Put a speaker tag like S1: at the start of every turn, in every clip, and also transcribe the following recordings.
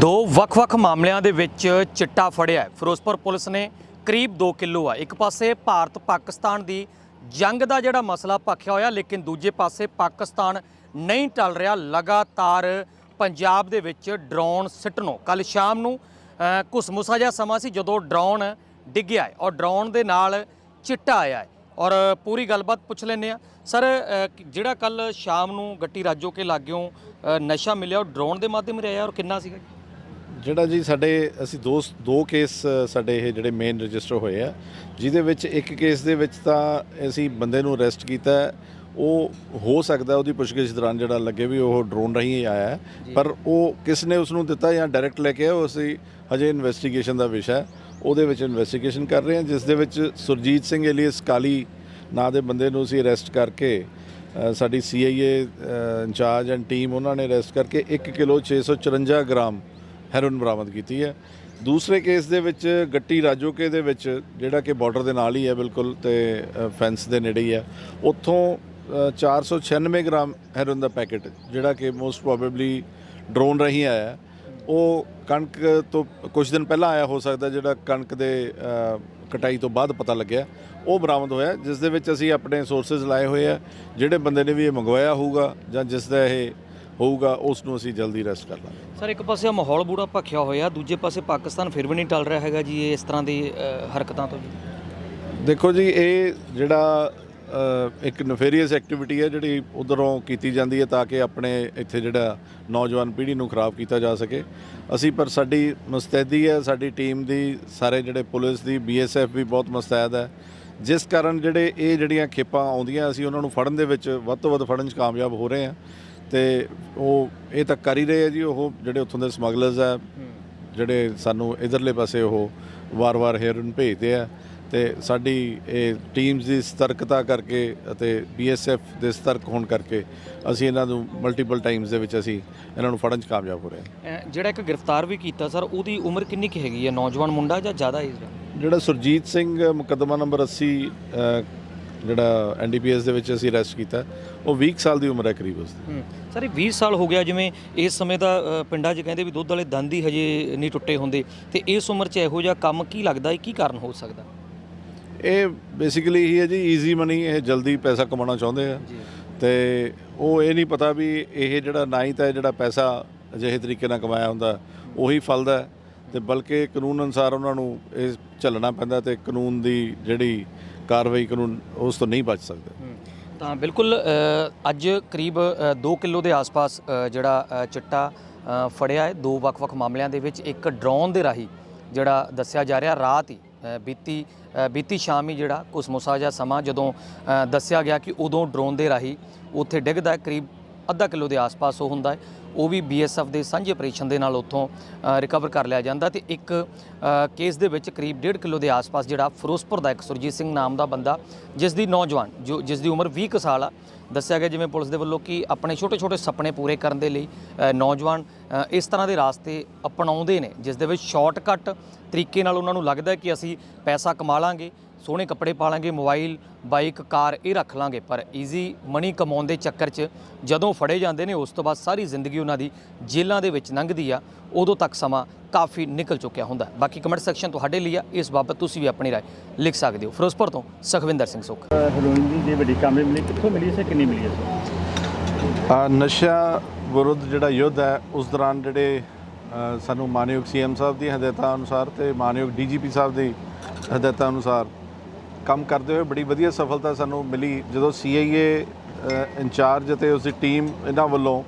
S1: ਦੋ ਵੱਖ-ਵੱਖ ਮਾਮਲਿਆਂ ਦੇ ਵਿੱਚ ਚਿੱਟਾ ਫੜਿਆ ਹੈ। ਫਿਰੋਜ਼ਪੁਰ ਪੁਲਿਸ ਨੇ ਕਰੀਬ 2 ਕਿਲੋ ਆ। ਇੱਕ ਪਾਸੇ ਭਾਰਤ ਪਾਕਿਸਤਾਨ ਦੀ ਜੰਗ ਦਾ ਜਿਹੜਾ ਮਸਲਾ ਭਖਿਆ ਹੋਇਆ, ਲੇਕਿਨ ਦੂਜੇ ਪਾਸੇ ਪਾਕਿਸਤਾਨ ਨਹੀਂ ਟਲ ਰਿਹਾ। ਲਗਾਤਾਰ ਪੰਜਾਬ ਦੇ ਵਿੱਚ ਡਰੋਨ ਸਿੱਟਣੋਂ। ਕੱਲ ਸ਼ਾਮ ਨੂੰ ਘੁਸਮੁਸਾ ਜਿਹਾ ਸਮਾਂ ਸੀ ਜਦੋਂ ਡਰੋਨ ਡਿੱਗਿਆ ਹੈ ਔਰ ਡਰੋਨ ਦੇ ਨਾਲ ਚਿੱਟਾ ਆਇਆ ਹੈ। ਔਰ ਪੂਰੀ ਗੱਲਬਾਤ ਪੁੱਛ ਲੈਂਦੇ ਆ ਸਰ ਜਿਹੜਾ ਕੱਲ ਸ਼ਾਮ ਨੂੰ ਗੱਟੀ ਰਾਜੋ ਕੇ ਲਾਗਿਓਂ ਨਸ਼ਾ ਮਿਲਿਆ, ਉਹ ਡਰੋਨ ਦੇ ਮਾਧਿਅਮ ਰਿਹਾ ਔਰ ਕਿੰਨਾ ਸੀਗਾ?
S2: ਜਿਹੜਾ ਜੀ ਸਾਡੇ ਅਸੀਂ ਦੋ ਦੋ ਕੇਸ ਸਾਡੇ ਇਹ ਜਿਹੜੇ ਮੇਨ ਰਜਿਸਟਰ ਹੋਏ ਆ ਜਿਹਦੇ ਵਿੱਚ ਇੱਕ ਕੇਸ ਦੇ ਵਿੱਚ ਤਾਂ ਅਸੀਂ ਬੰਦੇ ਨੂੰ ਅਰੈਸਟ ਕੀਤਾ। ਉਹ ਹੋ ਸਕਦਾ ਉਹਦੀ ਪੁੱਛਗਿੱਛ ਦੌਰਾਨ ਜਿਹੜਾ ਲੱਗੇ ਵੀ ਉਹ ਡਰੋਨ ਰਾਹੀਂ ਆਇਆ। ਪਰ ਉਹ ਕਿਸ ਨੇ ਉਸ ਨੂੰ ਦਿੱਤਾ ਜਾਂ ਡਾਇਰੈਕਟ ਲੈ ਕੇ ਆਇਆ ਉਹ ਅਸੀਂ ਹਜੇ ਇਨਵੈਸਟੀਗੇਸ਼ਨ ਦਾ ਵਿਸ਼ਾ ਹੈ ਉਹਦੇ ਵਿੱਚ ਇਨਵੈਸਟੀਗੇਸ਼ਨ ਕਰ ਰਹੇ ਹਾਂ ਜਿਸ ਦੇ ਵਿੱਚ ਸੁਰਜੀਤ ਸਿੰਘ ਏਲੀਅਸ ਕਾਲੀ ਨਾਂ ਦੇ ਬੰਦੇ ਨੂੰ ਅਸੀਂ ਅਰੈਸਟ ਕਰਕੇ ਸਾਡੀ ਸੀਆਈਏ ਇੰਚਾਰਜ ਐਂਡ ਟੀਮ ਉਹਨਾਂ ਨੇ ਅਰੈਸਟ ਕਰਕੇ 1 ਕਿਲੋ 654 ਗ੍ਰਾਮ ਹੈਰੋਇਨ ਬਰਾਮਦ ਕੀਤੀ ਹੈ। ਦੂਸਰੇ ਕੇਸ ਦੇ ਵਿੱਚ ਗੱਟੀ ਰਾਜੋਕੇ ਦੇ ਵਿੱਚ ਜਿਹੜਾ ਕਿ ਬਾਰਡਰ ਦੇ ਨਾਲ ਹੀ ਹੈ ਬਿਲਕੁਲ ਤੇ ਫੈਂਸ ਦੇ ਨੇੜੇ ਹੀ ਹੈ। ਉੱਥੋਂ ਅ, 496 ਗ੍ਰਾਮ ਹੈਰੋਇਨ ਦਾ ਪੈਕੇਟ ਜਿਹੜਾ ਕਿ ਮੋਸਟ ਪ੍ਰੋਬੇਬਲੀ ਡਰੋਨ ਰਾਹੀਂ ਆਇਆ ਉਹ ਕਣਕ ਤੋਂ ਕੁਝ ਦਿਨ ਪਹਿਲਾਂ ਆਇਆ ਹੋ ਸਕਦਾ ਜਿਹੜਾ ਕਣਕ ਦੇ ਕਟਾਈ ਤੋਂ ਬਾਅਦ ਪਤਾ ਲੱਗਿਆ। ਉਹ ਬਰਾਮਦ ਹੋਇਆ ਜਿਸ ਦੇ ਵਿੱਚ ਅਸੀਂ ਆਪਣੇ ਸੋਰਸਸ ਲਾਏ ਹੋਏ ਆ। ਜਿਹੜੇ ਬੰਦੇ ਨੇ ਵੀ ਇਹ ਮੰਗਵਾਇਆ ਹੋਊਗਾ ਜਾਂ ਜਿਸ ਦਾ ਇਹ ਹੋਊਗਾ ਉਸ ਨੂੰ ਅਸੀਂ ਜਲਦੀ ਅਰੈਸਟ ਕਰ ਲਾਂਗੇ।
S1: ਸਰ ਇੱਕ ਪਾਸੇ ਮਾਹੌਲ ਬੂੜਾ ਭਖਿਆ ਹੋਇਆ ਦੂਜੇ ਪਾਸੇ ਪਾਕਿਸਤਾਨ ਫਿਰ ਵੀ ਨਹੀਂ ਟਲ ਰਿਹਾ ਹੈਗਾ ਜੀ ਇਹ ਇਸ ਤਰ੍ਹਾਂ ਦੀ ਹਰਕਤਾਂ ਤੋਂ ਜੀ।
S2: ਦੇਖੋ ਜੀ ਇਹ ਜਿਹੜਾ ਇੱਕ ਨਫੇਰੀਅਸ ਐਕਟੀਵਿਟੀ ਹੈ ਜਿਹੜੀ ਉਧਰੋਂ ਕੀਤੀ ਜਾਂਦੀ ਹੈ ਤਾਂ ਕਿ ਆਪਣੇ ਇੱਥੇ ਜਿਹੜਾ ਨੌਜਵਾਨ ਪੀੜ੍ਹੀ ਨੂੰ ਖਰਾਬ ਕੀਤਾ ਜਾ ਸਕੇ। ਅਸੀਂ ਪਰ ਸਾਡੀ ਮੁਸਤੈਦੀ ਹੈ ਸਾਡੀ ਟੀਮ ਦੀ ਸਾਰੇ ਜਿਹੜੇ ਪੁਲਿਸ ਦੀ ਬੀਐਸਐਫ ਵੀ ਬਹੁਤ ਮੁਸਤੈਦ ਹੈ। ਜਿਸ ਕਾਰਨ ਜਿਹੜੇ ਇਹ ਜਿਹੜੀਆਂ ਖੇਪਾਂ ਆਉਂਦੀਆਂ ਅਸੀਂ ਉਹਨਾਂ ਨੂੰ ਫੜਨ ਦੇ ਵਿੱਚ ਵੱਧ ਤੋਂ ਵੱਧ ਫੜਨ 'ਚ ਕਾਮਯਾਬ ਹੋ ਰਹੇ ਹਾਂ। ਤੇ ਉਹ ਇਹ ਤਾਂ ਕਰ ਹੀ ਰਹੇ ਆ ਜੀ ਉਹ ਜਿਹੜੇ ਉੱਥੋਂ ਦੇ ਸਮਗਲਰਸ ਆ ਜਿਹੜੇ ਸਾਨੂੰ ਇਧਰਲੇ ਪਾਸੇ ਉਹ ਵਾਰ-ਵਾਰ ਹੈਰਨ ਭੇਜਦੇ ਆ ਤੇ ਸਾਡੀ ਇਹ ਟੀਮਸ ਦੀ ਸਤਰਕਤਾ ਕਰਕੇ ਅਤੇ ਬੀਐਸਐਫ ਦੇ ਸਤਰਕ ਹੋਣ ਕਰਕੇ ਅਸੀਂ ਇਹਨਾਂ ਨੂੰ ਮਲਟੀਪਲ ਟਾਈਮਸ ਦੇ ਵਿੱਚ ਅਸੀਂ ਇਹਨਾਂ ਨੂੰ ਫੜਨ 'ਚ ਕਾਮਯਾਬ ਹੋ ਰਹੇ ਹਾਂ।
S1: ਜਿਹੜਾ ਇੱਕ ਗ੍ਰਿਫਤਾਰ ਵੀ ਕੀਤਾ ਸਰ ਉਹਦੀ ਉਮਰ ਕਿੰਨੀ ਕੁ ਹੈਗੀ ਹੈ? ਨੌਜਵਾਨ ਮੁੰਡਾ ਜਾਂ ਜ਼ਿਆਦਾ ਏਜ ਦਾ?
S2: ਜਿਹੜਾ ਸੁਰਜੀਤ ਸਿੰਘ ਮੁਕੱਦਮਾ ਨੰਬਰ 80 ਅ, ਜਿਹੜਾ ਐਨਡੀਪੀਐਸ ਦੇ ਵਿੱਚ ਅਸੀਂ ਅਰੈਸਟ ਕੀਤਾ ਉਹ 20 ਕੁ ਸਾਲ ਦੀ ਉਮਰ ਹੈ ਕਰੀਬ ਉਸ ਦੀ।
S1: ਸਰ ਇਹ 20 ਸਾਲ ਹੋ ਗਿਆ ਜਿਵੇਂ ਇਸ ਸਮੇਂ ਦਾ ਪਿੰਡਾਂ 'ਚ ਕਹਿੰਦੇ ਵੀ ਦੁੱਧ ਵਾਲੇ ਦੰਦ ਹੀ ਹਜੇ ਨਹੀਂ ਟੁੱਟੇ ਹੁੰਦੇ। ਤੇ ਇਸ ਉਮਰ 'ਚ ਇਹੋ ਜਿਹਾ ਕੰਮ ਕੀ ਲੱਗਦਾ ਹੈ? ਕੀ ਕਾਰਨ ਹੋ ਸਕਦਾ?
S2: ਇਹ ਬੇਸਿਕਲੀ ਹੀ ਹੈ ਜੀ ਈਜ਼ੀ ਮਨੀ ਇਹ ਜਲਦੀ ਪੈਸਾ ਕਮਾਉਣਾ ਚਾਹੁੰਦੇ ਆ। ਤੇ ਉਹ ਇਹ ਨਹੀਂ ਪਤਾ ਵੀ ਇਹ ਜਿਹੜਾ ਨਾ ਹੀ ਤਾਂ ਜਿਹੜਾ ਪੈਸਾ ਅਜਿਹੇ ਤਰੀਕੇ ਨਾਲ ਕਮਾਇਆ ਹੁੰਦਾ ਉਹੀ ਫਲਦਾ ਤੇ ਬਲਕਿ ਕਾਨੂੰਨ ਅਨੁਸਾਰ ਉਹਨਾਂ ਨੂੰ ਇਹ ਚੱਲਣਾ ਪੈਂਦਾ ਤੇ ਕਾਨੂੰਨ ਦੀ ਜਿਹੜੀ ਕਾਰਵਾਈ ਕਾਨੂੰਨ ਉਸ ਤੋਂ ਨਹੀਂ ਬਚ ਸਕਦੇ।
S1: ਤਾਂ ਬਿਲਕੁਲ ਅੱਜ ਕਰੀਬ 2 ਕਿਲੋ ਦੇ ਆਸ-ਪਾਸ ਜਿਹੜਾ ਚਿੱਟਾ ਫੜਿਆ ਹੈ। ਦੋ ਵੱਖ-ਵੱਖ ਮਾਮਲਿਆਂ ਦੇ ਵਿੱਚ ਇੱਕ ਡਰੋਨ ਦੇ ਰਾਹੀਂ ਜਿਹੜਾ ਦੱਸਿਆ ਜਾ ਰਿਹਾ। ਰਾਤ ਹੀ ਬੀਤੀ ਬੀਤੀ ਸ਼ਾਮ ਹੀ ਜਿਹੜਾ ਕੁਸਮੁਸਾ ਜਿਹਾ ਸਮਾਂ ਜਦੋਂ ਦੱਸਿਆ ਗਿਆ ਕਿ ਉਦੋਂ ਡਰੋਨ ਦੇ ਰਾਹੀਂ ਉੱਥੇ ਡਿੱਗਦਾ ਕਰੀਬ ਅੱਧਾ ਕਿਲੋ ਦੇ ਆਸ-ਪਾਸ ਉਹ ਹੁੰਦਾ ਹੈ। ਉਹ ਵੀ ਬੀਐਸਐਫ ਦੇ ਸਾਂਝੇ ਆਪਰੇਸ਼ਨ ਦੇ ਨਾਲ ਉੱਥੋਂ ਰਿਕਵਰ ਕਰ ਲਿਆ ਜਾਂਦਾ ਤੇ ਇੱਕ ਕੇਸ ਦੇ ਵਿੱਚ ਕਰੀਬ 1.5 ਕਿਲੋ ਦੇ ਆਸ-ਪਾਸ ਜਿਹੜਾ ਫਿਰੋਜ਼ਪੁਰ ਦਾ ਇੱਕ ਸੁਰਜੀਤ ਸਿੰਘ ਨਾਮ ਦਾ ਬੰਦਾ, ਜਿਸ ਦੀ ਨੌਜਵਾਨ, ਜੋ, ਜਿਸ ਦੀ ਉਮਰ 20 ਕੁ ਸਾਲ ਆ, ਦੱਸਿਆ ਗਿਆ ਜਿਵੇਂ ਪੁਲਿਸ ਦੇ ਵੱਲੋਂ ਕਿ ਆਪਣੇ ਛੋਟੇ-ਛੋਟੇ ਸੁਪਨੇ ਪੂਰੇ ਕਰਨ ਦੇ ਲਈ ਨੌਜਵਾਨ ਇਸ ਤਰ੍ਹਾਂ ਦੇ ਰਾਸਤੇ ਅਪਣਾਉਂਦੇ ਨੇ, ਜਿਸ ਦੇ ਵਿੱਚ ਸ਼ਾਰਟਕਟ ਤਰੀਕੇ ਨਾਲ ਉਹਨਾਂ ਨੂੰ ਲੱਗਦਾ ਕਿ ਅਸੀਂ ਪੈਸਾ ਕਮਾ ਲਾਂਗੇ ਸੋਹਣੇ ਕੱਪੜੇ ਪਾ ਲਾਂਗੇ ਮੋਬਾਈਲ ਬਾਈਕ ਕਾਰ ਇਹ ਰੱਖ ਲਾਂਗੇ ਪਰ ਈਜ਼ੀ ਮਨੀ ਕਮਾਉਣ ਦੇ ਚੱਕਰ 'ਚ ਜਦੋਂ ਫੜੇ ਜਾਂਦੇ ਨੇ ਉਸ ਤੋਂ ਬਾਅਦ ਸਾਰੀ ਜ਼ਿੰਦਗੀ ਉਹਨਾਂ ਦੀ ਜੇਲ੍ਹਾਂ ਦੇ ਵਿੱਚ ਲੰਘਦੀ ਆ ਉਦੋਂ ਤੱਕ ਸਮਾਂ ਕਾਫੀ ਨਿਕਲ ਚੁੱਕਿਆ ਹੁੰਦਾ ਹੈ। ਬਾਕੀ ਕਮੈਂਟ ਸੈਕਸ਼ਨ ਤੁਹਾਡੇ ਲਈ ਆ ਇਸ ਬਾਬਤ ਤੁਸੀਂ ਵੀ ਆਪਣੀ رائے ਲਿਖ ਸਕਦੇ ਹੋ ਫਿਰੋਜ਼ਪੁਰ ਤੋਂ ਸੁਖਵਿੰਦਰ ਸਿੰਘ ਸੁੱਖ
S3: ਹੈਰੋਇਨ ਦੀ ਜੇ ਵੱਡੀ ਕਾਮਯਾਬੀ ਮਿਲੀ ਕਿੱਥੋਂ ਮਿਲੀ ਸੀ ਕਿੰਨੀ ਮਿਲੀ ਸੀ
S2: ਆ ਨਸ਼ਾ ਵਿਰੁੱਧ ਜਿਹੜਾ ਯੁੱਧ ਹੈ ਉਸ ਦੌਰਾਨ ਜਿਹੜੇ ਅ, ਸਾਨੂੰ ਮਾਨਯੋਗ ਸੀਐਮ ਸਾਹਿਬ ਦੀ ਹਦਾਇਤਾਂ ਅਨੁਸਾਰ ਤੇ ਮਾਨਯੋਗ ਡੀਜੀਪੀ ਸਾਹਿਬ ਦੀ ਹਦਾਇਤਾਂ ਅਨੁਸਾਰ ਕੰਮ ਕਰਦੇ ਹੋਏ ਬੜੀ ਵਧੀਆ ਸਫਲਤਾ ਸਾਨੂੰ ਮਿਲੀ। ਜਦੋਂ ਸੀਆਈਏ ਇੰਚਾਰਜ ਅਤੇ ਉਸ ਦੀ ਟੀਮ ਇਹਨਾਂ ਵੱਲੋਂ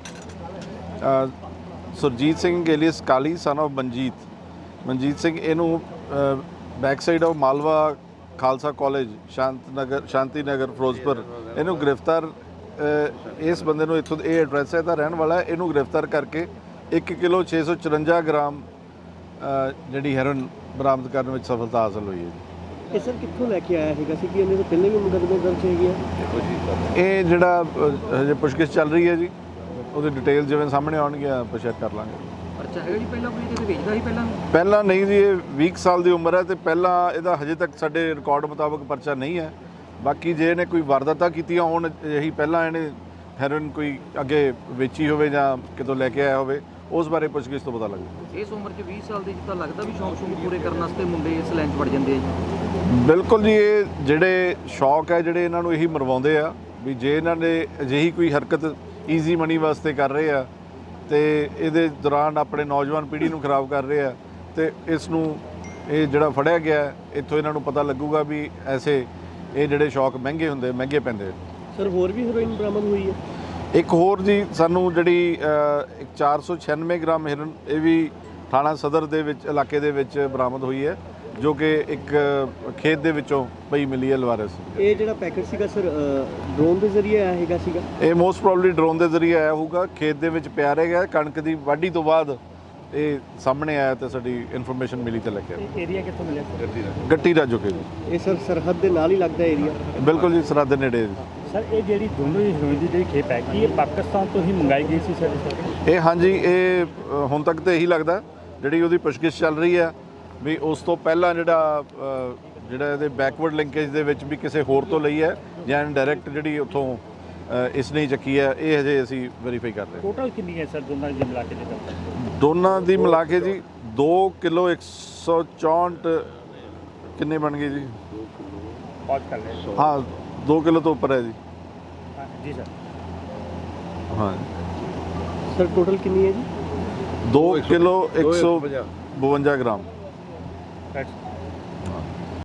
S2: Surjit Singh alias Kali son of Manjeet Manjeet Singh ਇਹਨੂੰ back side of Malwa Khalsa College Shant Nagar Shanti ਨਗਰ ਫਿਰੋਜ਼ਪੁਰ, ਇਹਨੂੰ ਗ੍ਰਿਫਤਾਰ ਇਸ ਬੰਦੇ ਨੂੰ ਇੱਥੋਂ ਇਹ ਐਡਰੈਸ ਹੈ ਤਾਂ ਰਹਿਣ ਵਾਲਾ ਹੈ, ਇਹਨੂੰ ਗ੍ਰਿਫਤਾਰ ਕਰਕੇ 1 ਕਿਲੋ 654 ਗ੍ਰਾਮ ਜਿਹੜੀ ਹੈਰਨ ਬਰਾਮਦ ਕਰਨ ਵਿੱਚ ਸਫਲਤਾ ਹਾਸਲ ਹੋਈ ਹੈ ਜੀ।
S3: ਇਹ ਸਰ ਕਿੱਥੋਂ ਲੈ ਕੇ ਆਇਆ ਹੈਗਾ ਸੀ ਕਿ ਇਹਨੇ ਤੋਂ ਪਹਿਲੇ ਵੀ ਮੁਕੱਦਮੇ ਦਰਜ ਹੈਗੇ ਆ।
S2: ਇਹ ਜਿਹੜਾ ਅ, ਹਜੇ ਪੁੱਛਗਿੱਛ ਚੱਲ ਰਹੀ ਹੈ ਜੀ। ਉਹਦੀ ਡਿਟੇਲ ਜਿਵੇਂ ਸਾਹਮਣੇ ਆਉਣਗੀਆਂ ਆਪਾਂ ਸ਼ੇਅਰ ਕਰ ਲਾਂਗੇ।
S1: ਪਰਚਾ ਹੈਗਾ ਜੀ ਪਹਿਲਾਂ ਕੋਈ ਕਿਤੇ ਵੇਚਦਾ ਸੀ ਪਹਿਲਾਂ?
S2: ਪਹਿਲਾਂ ਨਹੀਂ ਜੀ ਇਹ 20 ਸਾਲ ਦੀ ਉਮਰ ਹੈ ਤੇ ਪਹਿਲਾਂ ਇਹਦਾ ਹਜੇ ਤੱਕ ਸਾਡੇ ਰਿਕਾਰਡ ਮੁਤਾਬਕ ਪਰਚਾ ਨਹੀਂ ਹੈ। ਬਾਕੀ ਜੇ ਇਹਨੇ ਕੋਈ ਵਾਰਦਾਤਾਂ ਕੀਤੀਆਂ ਹੋਣ ਇਹੀ ਪਹਿਲਾਂ ਇਹਨੇ ਹੈਰੋਇਨ ਕੋਈ ਅੱਗੇ ਵੇਚੀ ਹੋਵੇ ਜਾਂ ਕਿਤੋਂ ਲੈ ਕੇ ਆਇਆ ਹੋਵੇ ਉਸ ਬਾਰੇ ਪੁੱਛਗਿੱਛ ਤੋਂ ਪਤਾ ਲੱਗੂ
S1: ਇਸ ਉਮਰ 'ਚ 20 ਸਾਲ ਦੇ ਤਾਂ ਲੱਗਦਾ ਵੀ ਸ਼ੌਂਕ ਸ਼ੌਂਕ ਪੂਰੇ ਕਰਨ ਵਾਸਤੇ ਮੁੰਡੇ ਇਸ ਲਾਈਨ 'ਚ ਵੜ ਜਾਂਦੇ ਆ ਜੀ।
S2: ਬਿਲਕੁਲ ਜੀ ਇਹ ਜਿਹੜੇ ਸ਼ੌਕ ਹੈ ਜਿਹੜੇ ਇਹਨਾਂ ਨੂੰ ਇਹੀ ਮਰਵਾਉਂਦੇ ਆ ਵੀ ਜੇ ਇਹਨਾਂ ਨੇ ਅਜਿਹੀ ਕੋਈ ਹਰਕਤ ਈਜ਼ੀ ਮਨੀ ਵਾਸਤੇ ਕਰ ਰਹੇ ਆ ਤੇ ਇਹਦੇ ਦੌਰਾਨ ਆਪਣੇ ਨੌਜਵਾਨ ਪੀੜ੍ਹੀ ਨੂੰ ਖਰਾਬ ਕਰ ਰਹੇ ਆ ਤੇ ਇਸ ਨੂੰ ਇਹ ਜਿਹੜਾ ਫੜਿਆ ਗਿਆ ਹੈ, ਇੱਥੋਂ ਇਹਨਾਂ ਨੂੰ ਪਤਾ ਲੱਗੂਗਾ ਵੀ ਐਸੇ ਇਹ ਜਿਹੜੇ ਸ਼ੌਕ ਮਹਿੰਗੇ ਹੁੰਦੇ ਮਹਿੰਗੇ ਪੈਂਦੇ
S3: ਸਰ ਹੋਰ ਵੀ ਹੈਰੋਇਨ ਬਰਾਮਦ ਹੋਈ ਹੈ?
S2: ਇੱਕ ਹੋਰ ਜੀ ਸਾਨੂੰ ਜਿਹੜੀ ਇੱਕ 496 ਗ੍ਰਾਮ ਹਿਰਨ ਇਹ ਵੀ ਥਾਣਾ ਸਦਰ ਦੇ ਵਿੱਚ ਇਲਾਕੇ ਦੇ ਵਿੱਚ ਬਰਾਮਦ ਹੋਈ ਹੈ ਜੋ ਕਿ ਇੱਕ ਖੇਤ ਦੇ ਵਿੱਚੋਂ ਪਈ ਮਿਲੀ ਹੈ ਲਵਾਰਸ।
S3: ਇਹ ਜਿਹੜਾ ਪੈਕੇਟ ਸੀਗਾ ਸਰ ਡਰੋਨ ਦੇ ਜ਼ਰੀਏ ਆਇਆ ਹੈਗਾ ਸੀਗਾ?
S2: ਇਹ ਮੋਸਟ ਪ੍ਰੋਬਬਲੀ ਡਰੋਨ ਦੇ ਜ਼ਰੀਏ ਆਇਆ ਹੋਊਗਾ ਖੇਤ ਦੇ ਵਿੱਚ ਪਿਆ ਰਹੇਗਾ ਕਣਕ ਦੀ ਵਾਢੀ ਤੋਂ ਬਾਅਦ ਇਹ ਸਾਹਮਣੇ ਆਇਆ ਤੇ ਸਾਡੀ ਇਨਫੋਰਮੇਸ਼ਨ ਮਿਲੀ ਤੇ ਲੱਗਿਆ
S3: ਏਰੀਆ ਕਿੱਥੋਂ ਮਿਲਿਆ
S2: ਗੱਟੀ ਰਾਜੋ ਕੇ।
S3: ਇਹ ਸਰ ਸਰਹੱਦ ਦੇ ਨਾਲ ਹੀ ਲੱਗਦਾ ਏਰੀਆ
S2: ਬਿਲਕੁਲ ਜੀ ਸਰਹੱਦ ਦੇ ਨੇੜੇ।
S4: ਸਰ ਇਹ ਜਿਹੜੀ ਦੋਨੋਂ ਹੀ ਹੀਰੋਇਨ ਦੀ ਜਿਹੜੀ ਖੇਪ ਹੈ ਕੀ ਇਹ ਪਾਕਿਸਤਾਨ ਤੋਂ ਹੀ ਮੰਗਾਈ ਗਈ ਸੀ ਸਰ?
S2: ਇਹ ਹਾਂਜੀ ਇਹ ਹੁਣ ਤੱਕ ਤੇ ਇਹੀ ਲੱਗਦਾ ਜਿਹੜੀ ਉਹਦੀ ਪੁੱਛਗਿੱਛ ਚੱਲ ਰਹੀ ਹੈ ਵੀ ਉਸ ਤੋਂ ਪਹਿਲਾਂ ਜਿਹੜਾ ਜਿਹੜਾ ਇਹਦੇ ਬੈਕਵਰਡ ਲਿੰਕੇਜ ਦੇ ਵਿੱਚ ਵੀ ਕਿਸੇ ਹੋਰ ਤੋਂ ਲਈ ਹੈ ਜਾਂ ਡਾਇਰੈਕਟ ਜਿਹੜੀ ਉੱਥੋਂ ਇਸ ਨੇ ਚੱਕੀ ਹੈ ਇਹ ਹਜੇ ਅਸੀਂ ਵੈਰੀਫਾਈ ਕਰ ਰਹੇ ਹਾਂ।
S4: ਟੋਟਲ ਕਿੰਨੀ ਹੈ ਸਰ ਦੋਨਾਂ ਦੀ ਮਿਲਾ ਕੇ
S2: ਦੋਨਾਂ ਦੀ ਮਿਲਾ ਕੇ ਜੀ 2 ਕਿਲੋ 164 ਕਿੰਨੇ ਬਣ ਗਏ ਜੀ?
S4: ਪਹੁੰਚ ਕਰ ਲਿਆ
S2: ਹਾਂ 2 ਕਿਲੋ ਤੋਂ ਉੱਪਰ ਹੈ ਜੀ।
S4: ਹਾਂ, ਜੀ ਸਰ।
S2: ਹਾਂ।
S3: ਸਰ ਟੋਟਲ ਕਿੰਨੀ ਹੈ ਜੀ?
S2: 2 ਕਿਲੋ 152 ਗ੍ਰਾਮ।